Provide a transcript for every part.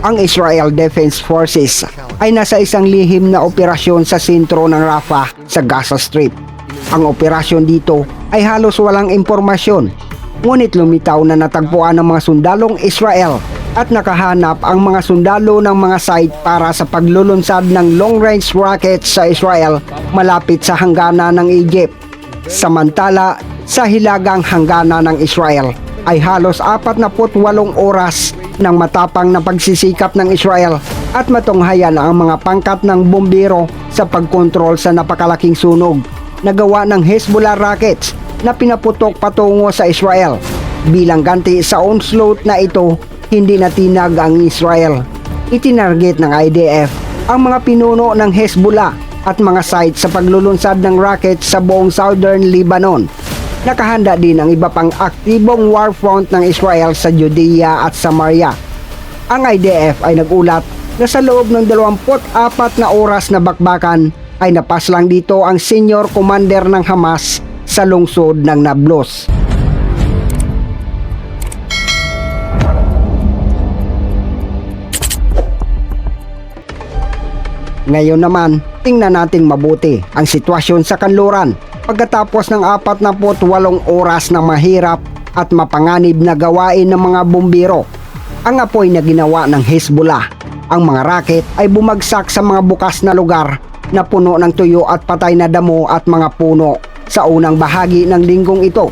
ang Israel Defense Forces ay nasa isang lihim na operasyon sa sentro ng Rafah sa Gaza Strip. Ang operasyon dito ay halos walang impormasyon, ngunit lumitaw na natagpuan ng mga sundalong Israel at nakahanap ang mga sundalo ng mga site para sa paglulunsad ng long-range rockets sa Israel malapit sa hanggana ng Egypt. Samantala, sa hilagang hanggana ng Israel ay halos 48 oras ng matapang na pagsisikap ng Israel at matunghayan ang mga pangkat ng bombero sa pagkontrol sa napakalaking sunog na gawa ng Hezbollah rockets na pinaputok patungo sa Israel. Bilang ganti sa onslaught na ito, hindi natinag ang Israel. Itinarget ng IDF ang mga pinuno ng Hezbollah at mga site sa paglulunsad ng rockets sa buong southern Lebanon. Nakahanda din ang iba pang aktibong war front ng Israel sa Judea at Samaria. Ang IDF ay nagulat na sa loob ng 24 na oras na bakbakan ay napaslang dito ang senior commander ng Hamas sa lungsod ng Nablus. Ngayon naman, tingnan nating mabuti ang sitwasyon sa kanluran pagkatapos ng 48 oras na mahirap at mapanganib na gawain ng mga bumbiro. Ang apoy na ginawa ng Hezbollah, ang mga raket ay bumagsak sa mga bukas na lugar na puno ng tuyo at patay na damo at mga puno sa unang bahagi ng linggong ito.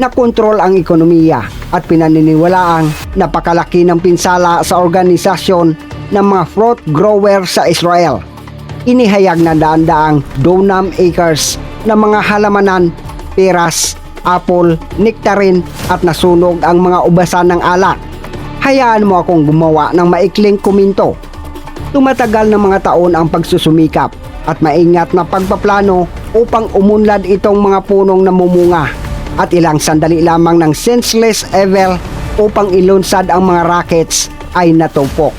Nakontrol ang ekonomiya at pinaniniwalaang napakalaki ng pinsala sa organisasyon ng mga fruit grower sa Israel. Inihayag na daan-daang donam acres na mga halamanan, peras, apple, nektarin at nasunog ang mga ubasan ng alak. Hayaan mo akong gumawa ng maikling kuminto. Tumatagal ng mga taon ang pagsusumikap at maingat na pagpaplano upang umunlad itong mga punong namumunga at ilang sandali lamang ng senseless evil upang ilunsad ang mga rockets ay natupok.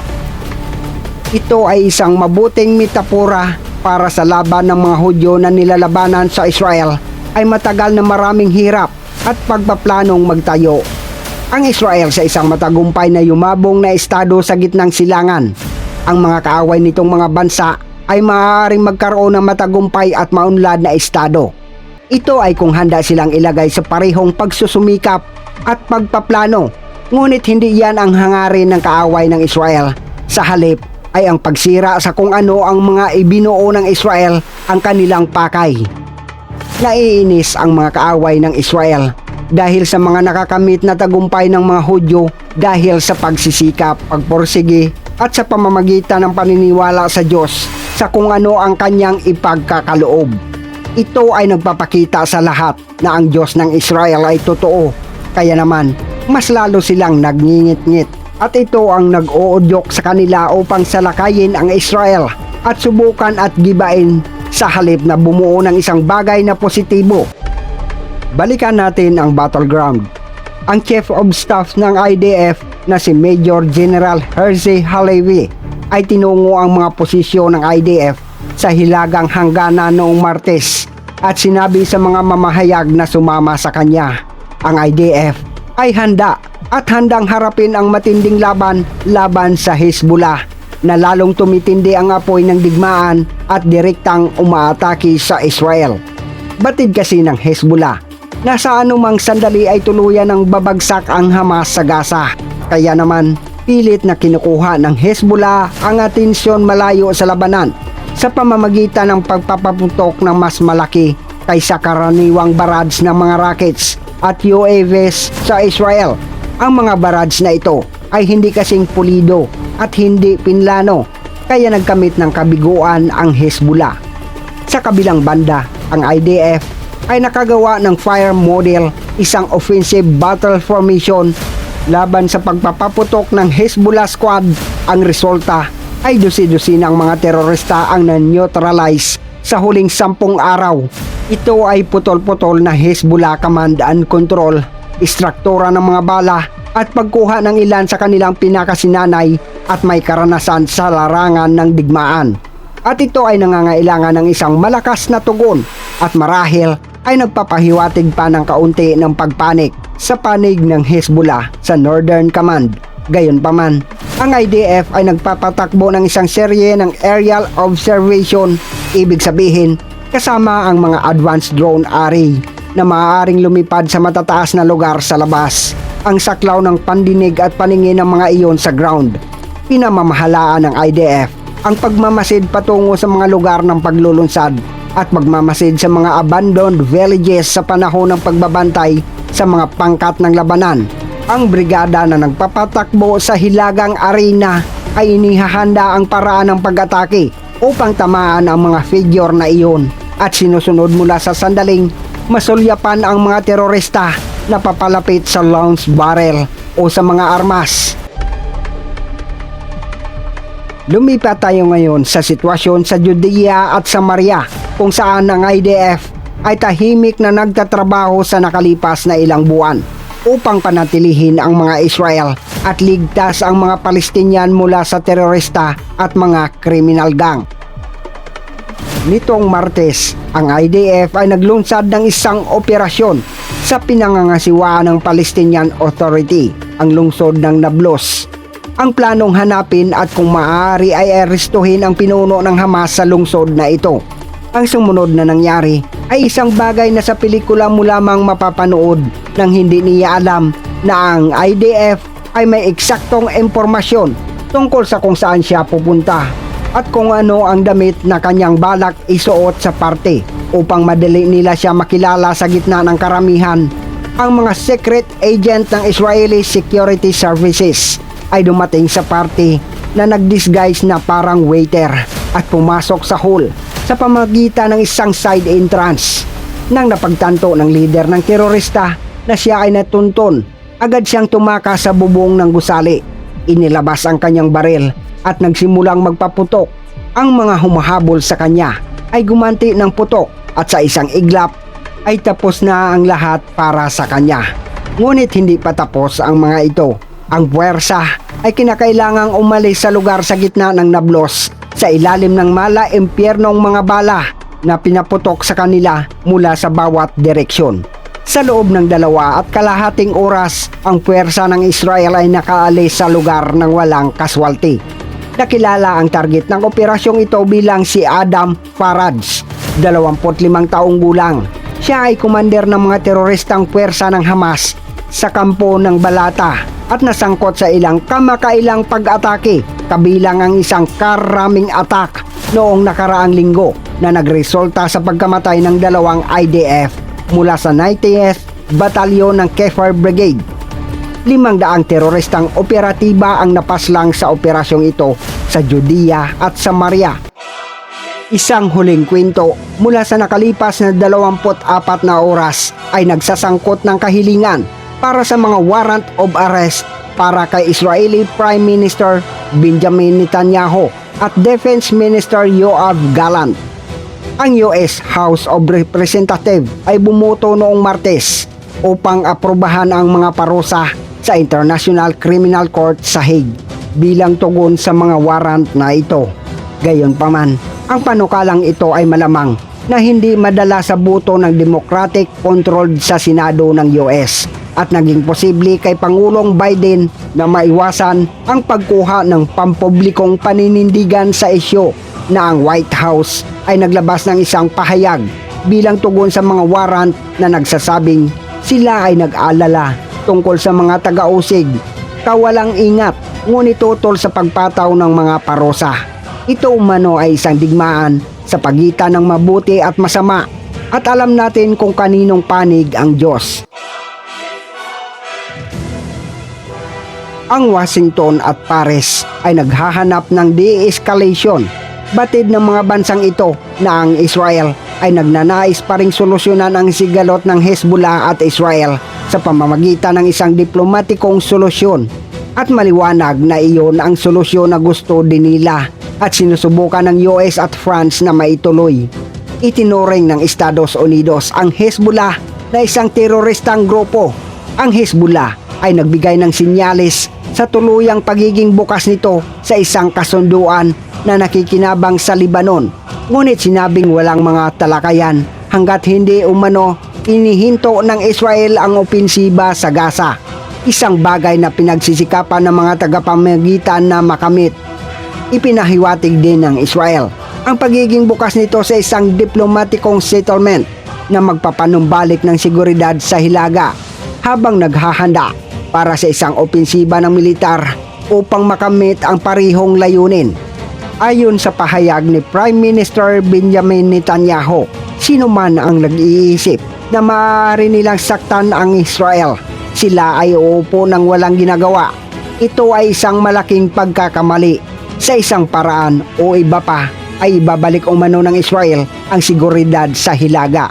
Ito ay isang mabuting metapora para sa laban ng mga Hudyo na nilalabanan sa Israel ay matagal na maraming hirap at pagpaplanong magtayo. Ang Israel sa isang matagumpay na yumabong na estado sa gitnang silangan. Ang mga kaaway nitong mga bansa ay maaaring magkaroon ng matagumpay at maunlad na estado. Ito ay kung handa silang ilagay sa parehong pagsusumikap at pagpaplano. Ngunit hindi yan ang hangarin ng kaaway ng Israel. Sa halip ay ang pagsira sa kung ano ang mga ibinuo ng Israel ang kanilang pakay. Naiinis ang mga kaaway ng Israel dahil sa mga nakakamit na tagumpay ng mga Hudyo dahil sa pagsisikap, pagporsige at sa pamamagitan ng paniniwala sa Diyos sa kung ano ang kanyang ipagkakaloob. Ito ay nagpapakita sa lahat na ang Diyos ng Israel ay totoo. Kaya naman, mas lalo silang nagngingit-ngit at ito ang nag-uudyok sa kanila upang salakayin ang Israel at subukan at gibain sa halip na bumuo ng isang bagay na positibo. Balikan natin ang battleground. Ang Chief of Staff ng IDF na si Major General Hersey Halevi ay tinungo ang mga posisyon ng IDF sa hilagang hanggana noong Martes at sinabi sa mga mamahayag na sumama sa kanya. Ang IDF ay handa at handang harapin ang matinding laban laban sa Hezbollah na lalong tumitindi ang apoy ng digmaan at direktang umaatake sa Israel. Batid kasi ng Hezbollah na sa anumang sandali ay tuluyan ng babagsak ang Hamas sa Gaza. Kaya naman, pilit na kinukuha ng Hezbollah ang atensyon malayo sa labanan sa pamamagitan ng pagpapaputok ng mas malaki kaysa karaniwang barrage ng mga rockets at UAVs sa Israel. Ang mga barrage na ito ay hindi kasing pulido at hindi pinlano kaya nagkamit ng kabiguan ang Hezbollah. Sa kabilang banda, ang IDF ay nakagawa ng fire model, isang offensive battle formation laban sa pagpapaputok ng Hezbollah squad. Ang resulta ay dusi-dusi ng mga terorista ang na-neutralize sa huling sampung araw. Ito ay putol-putol na Hezbollah command and control, istruktura ng mga bala at pagkuha ng ilan sa kanilang pinakasinanay at may karanasan sa larangan ng digmaan. At ito ay nangangailangan ng isang malakas na tugon at marahil ay nagpapahiwatig pa ng kaunti ng pagpanik sa panig ng Hezbollah sa Northern Command. Gayunpaman, ang IDF ay nagpapatakbo ng isang serye ng aerial observation, ibig sabihin kasama ang mga advanced drone array na maaaring lumipad sa matataas na lugar sa labas. Ang saklaw ng pandinig at paningin ng mga iyon sa ground. Pinamamahalaan ng IDF ang pagmamasid patungo sa mga lugar ng paglulunsad at magmamasid sa mga abandoned villages sa panahon ng pagbabantay sa mga pangkat ng labanan. Ang brigada na nagpapatakbo sa Hilagang Arena ay inihahanda ang paraan ng pag-atake upang tamaan ang mga figure na iyon at sinusunod mula sa sandaling masulyapan ang mga terorista na papalapit sa launch barrel o sa mga armas. Lumipat tayo ngayon sa sitwasyon sa Judea at Samaria kung saan ang IDF ay tahimik na nagtatrabaho sa nakalipas na ilang buwan upang panatilihin ang mga Israel at ligtas ang mga Palestinian mula sa terorista at mga criminal gang. Nitong Martes, ang IDF ay naglunsad ng isang operasyon sa pinangangasiwaan ng Palestinian Authority, ang lungsod ng Nablus. Ang planong hanapin at kung maaari ay arestuhin ang pinuno ng Hamas sa lungsod na ito. Ang sumunod na nangyari ay isang bagay na sa pelikula mo lamang mapapanood nang hindi niya alam na ang IDF ay may eksaktong impormasyon tungkol sa kung saan siya pupunta at kung ano ang damit na kanyang balak isuot sa parte upang madali nila siya makilala sa gitna ng karamihan. Ang mga secret agent ng Israeli Security Services ay dumating sa party na nagdisguise na parang waiter at pumasok sa hall sa pamagitan ng isang side entrance. Nang napagtanto ng leader ng terorista na siya ay natunton, agad siyang tumakas sa bubong ng gusali. Inilabas ang kanyang baril at nagsimulang magpaputok. Ang mga humahabol sa kanya ay gumanti ng putok at sa isang iglap ay tapos na ang lahat para sa kanya. Ngunit hindi pa tapos ang mga ito. Ang puwersa ay kinakailangang umalis sa lugar sa gitna ng nablos sa ilalim ng mala impyernong mga bala na pinaputok sa kanila mula sa bawat direksyon. Sa loob ng dalawa at kalahating oras, ang puwersa ng Israel ay nakaalis sa lugar ng walang kaswalti. Nakilala ang target ng operasyong ito bilang si Adam Faraj, 25 taong gulang. Siya ay kumander ng mga teroristang puwersa ng Hamas sa kampo ng Balata at nasangkot sa ilang kamakailang pag-atake kabilang ang isang karaming attack noong nakaraang linggo na nagresulta sa pagkamatay ng dalawang IDF mula sa 90th Batalyon ng Kefar Brigade limang daang teroristang operatiba ang napaslang sa operasyong ito sa Judea at Samaria. Isang huling kwento mula sa nakalipas na 24 na oras ay nagsasangkot ng kahilingan para sa mga warrant of arrest para kay Israeli Prime Minister Benjamin Netanyahu at Defense Minister Yoav Gallant. Ang US House of Representatives ay bumoto noong Martes upang aprobahan ang mga parusa sa International Criminal Court sa Hague bilang tugon sa mga warrant na ito. Gayunpaman, ang panukalang ito ay malamang na hindi madala sa buto ng democratic controlled sa Senado ng US at naging posible kay Pangulong Biden na maiwasan ang pagkuha ng pampublikong paninindigan sa isyo na ang White House ay naglabas ng isang pahayag bilang tugon sa mga warrant na nagsasabing sila ay nag-alala tungkol sa mga taga-usig, kawalang ingat, ngunit tutol sa pagpataw ng mga parusa. Ito umano ay isang digmaan sa pagitan ng mabuti at masama at alam natin kung kaninong panig ang Diyos. Ang Washington at Paris ay naghahanap ng de-escalation. Batid ng mga bansang ito na ang Israel ay nagnanais pa ring solusyonan ang sigalot ng Hezbollah at Israel sa pamamagitan ng isang diplomatikong solusyon at maliwanag na iyon ang solusyon na gusto din nila at sinusubukan ng US at France na maituloy. Itinuring ng Estados Unidos ang Hezbollah na isang teroristang grupo. Ang Hezbollah ay nagbigay ng sinyalis sa tuluyang pagiging bukas nito sa isang kasunduan na nakikinabang sa Libanon. Ngunit sinabing walang mga talakayan hanggat hindi umano inihinto ng Israel ang opensiba sa Gaza. Isang bagay na pinagsisikapan ng mga tagapamagitan na makamit. Ipinahiwatig din ng Israel ang pagiging bukas nito sa isang diplomatikong settlement na magpapanumbalik ng seguridad sa Hilaga habang naghahanda para sa isang opensiba ng militar upang makamit ang parihong layunin. Ayon sa pahayag ni Prime Minister Benjamin Netanyahu, sino man ang nag-iisip na maaari nilang saktan ang Israel, sila ay uupo ng walang ginagawa. Ito ay isang malaking pagkakamali. Sa isang paraan o iba pa ay ibabalik umano ng Israel ang seguridad sa Hilaga.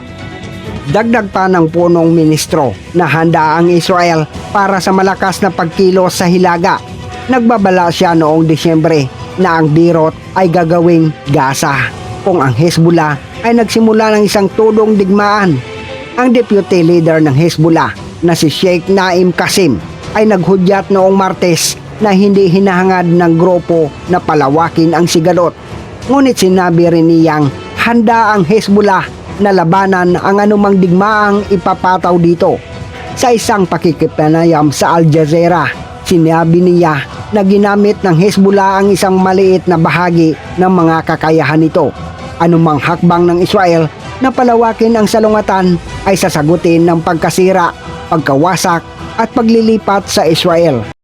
Dagdag pa ng punong ministro na handa ang Israel para sa malakas na pagkilos sa Hilaga. Nagbabala siya noong Disyembre na ang birot ay gagawing Gaza kung ang Hezbollah ay nagsimula ng isang tudong digmaan. Ang deputy leader ng Hezbollah na si Sheikh Naim Qasim ay naghudyat noong Martes na hindi hinahangad ng grupo na palawakin ang sigalot. Ngunit sinabi rin niyang handa ang Hezbollah na labanan ang anumang digmaang ipapataw dito. Sa isang pakikipanayam sa Al Jazeera, sinabi niya na ginamit ng Hezbollah ang isang maliit na bahagi ng mga kakayahan nito. Anumang hakbang ng Israel na palawakin ang salungatan ay sasagutin ng pagkasira, pagkawasak at paglilipat sa Israel.